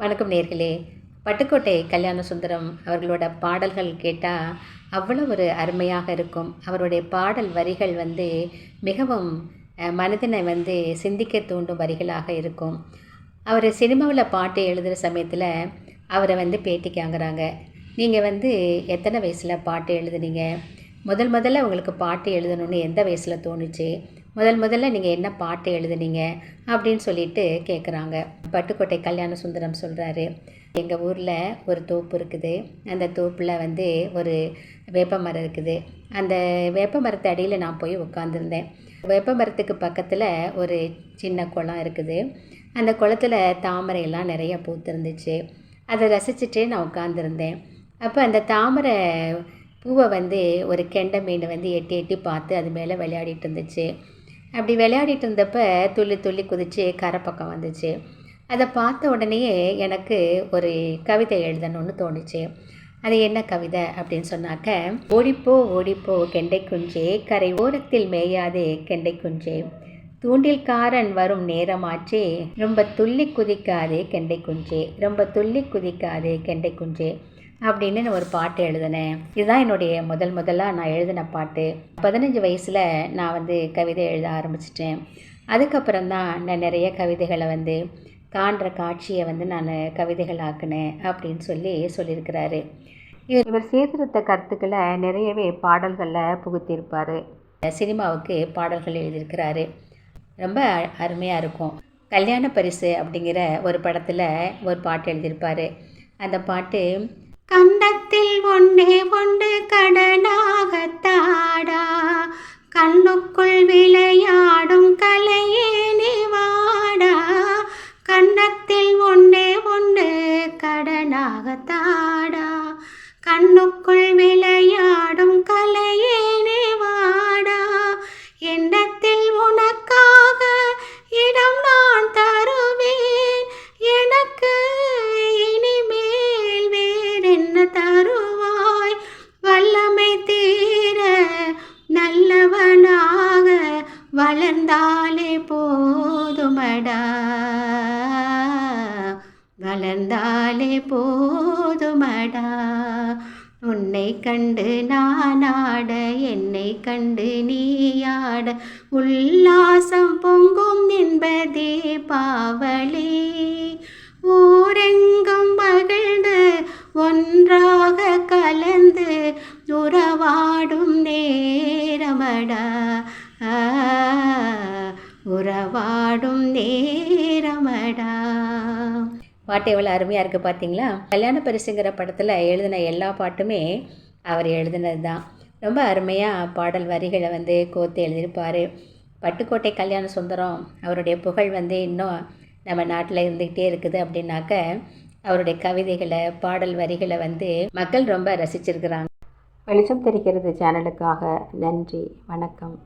வணக்கம் நேர்களே. பட்டுக்கோட்டை கல்யாண சுந்தரம் அவர்களோட பாடல்கள் கேட்டால் அவ்வளோ ஒரு அருமையாக இருக்கும். அவருடைய பாடல் வரிகள் வந்து மிகவும் மனதினை வந்து சிந்திக்க தூண்டும் வரிகளாக இருக்கும். அவர் சினிமாவில் பாட்டு எழுதுகிற சமயத்தில் அவரை வந்து பேட்டிக்கு வாங்குறாங்க. நீங்கள் வந்து எத்தனை வயசில் பாட்டு எழுதுனீங்க? முதல் முதல்ல உங்களுக்கு பாட்டு எழுதணும்னு எந்த வயசில் தோணுச்சு? முதல் முதல்ல நீங்கள் என்ன பாட்டு எழுதுனீங்க அப்படின்னு சொல்லிட்டு கேட்குறாங்க பட்டுக்கோட்டை கல்யாண சுந்தரம் சொல்கிறாரு எங்கள் ஊரில் ஒரு தோப்பு இருக்குது. அந்த தோப்பில் வந்து ஒரு வேப்ப மரம் இருக்குது. அந்த வேப்ப மரத்து அடியில் நான் போய் உட்காந்துருந்தேன் வேப்ப மரத்துக்கு பக்கத்தில் ஒரு சின்ன குளம் இருக்குது. அந்த குளத்துல தாமரையெல்லாம் நிறைய பூத்திருந்துச்சு. அதை ரசிச்சுட்டு நான் உட்காந்துருந்தேன் அப்போ அந்த தாமரை பூவை வந்து ஒரு கெண்டை மீன் வந்து எட்டி எட்டி பார்த்து அது மேலே விளையாடிட்டு இருந்துச்சு. அப்படி விளையாடிட்டு இருந்தப்ப துள்ளி துள்ளி குதிச்சு கரை பக்கம் வந்துச்சு. அதை பார்த்த உடனேயே எனக்கு ஒரு கவிதை எழுதணும்னு தோணுச்சு. அது என்ன கவிதை அப்படின்னு சொன்னாக்க ஓடிப்போ ஓடிப்போ கெண்டை குஞ்சே கரை ஓரத்தில் மேயாதே கெண்டை குஞ்சே தூண்டில்காரன் வரும் நேரமாச்சே ரொம்ப துள்ளி குதிக்காதே கெண்டை குஞ்சே ரொம்ப துள்ளி குதிக்காதே கெண்டை குஞ்சே அப்படின்னு நான் ஒரு பாட்டு எழுதினேன். இதுதான் என்னுடைய முதல் முதலாக நான் எழுதின பாட்டு. பதினஞ்சு வயசில் நான் வந்து கவிதை எழுத ஆரம்பிச்சிட்டேன். அதுக்கப்புறம் தான் நான் நிறைய கவிதைகளை வந்து காண்ற காட்சியை வந்து நான் கவிதைகள் ஆக்கினேன் அப்படின்னு சொல்லி சொல்லியிருக்கிறாரு. இவர் இவர் சீர்திருத்த கருத்துக்களை நிறையவே பாடல்களில் புகுத்தியிருப்பார். சினிமாவுக்கு பாடல்கள் எழுதியிருக்கிறாரு. ரொம்ப அருமையாக இருக்கும். கல்யாண பரிசு அப்படிங்கிற ஒரு படத்தில் ஒரு பாட்டு எழுதியிருப்பார். அந்த பாட்டு கண்டத்தில் ஒன்றே ஒன்று கடனாகத்தாடா கண்ணுக்குள் விளையாடும் கலையே நிவாடா வாடா. ஒன்றே ஒன்று கடனாகத்தாடா கண்ணு வளர்ந்தாலே போதுமடா. வளர்ந்தாலே போதுமடா. உன்னை கண்டு நானாட என்னை கண்டு நீயாட உல்லாசம் பொங்கும் என்பதே பாவளி ஊரெங்கும் மகிழ்ந்து ஒன்றாக கலந்து உறவாடும் நேரமடா. பாட்டு எவ்வளோ அருமையாக இருக்குது பார்த்தீங்களா கல்யாண பரிசுங்கிற படத்தில் எழுதின எல்லா பாட்டுமே அவர் எழுதினது தான் ரொம்ப அருமையாக பாடல் வரிகளை வந்து கோர்த்து எழுதியிருப்பார். பட்டுக்கோட்டை கல்யாண சுந்தரம் அவருடைய புகழ் வந்து இன்னும் நம்ம நாட்டில் இருந்துக்கிட்டே இருக்குது அப்படின்னாக்க அவருடைய கவிதைகளை பாடல் வரிகளை வந்து மக்கள் ரொம்ப ரசிச்சிருக்கிறாங்க. வெளிச்சம் தெரிகிறது சேனலுக்காக நன்றி வணக்கம்.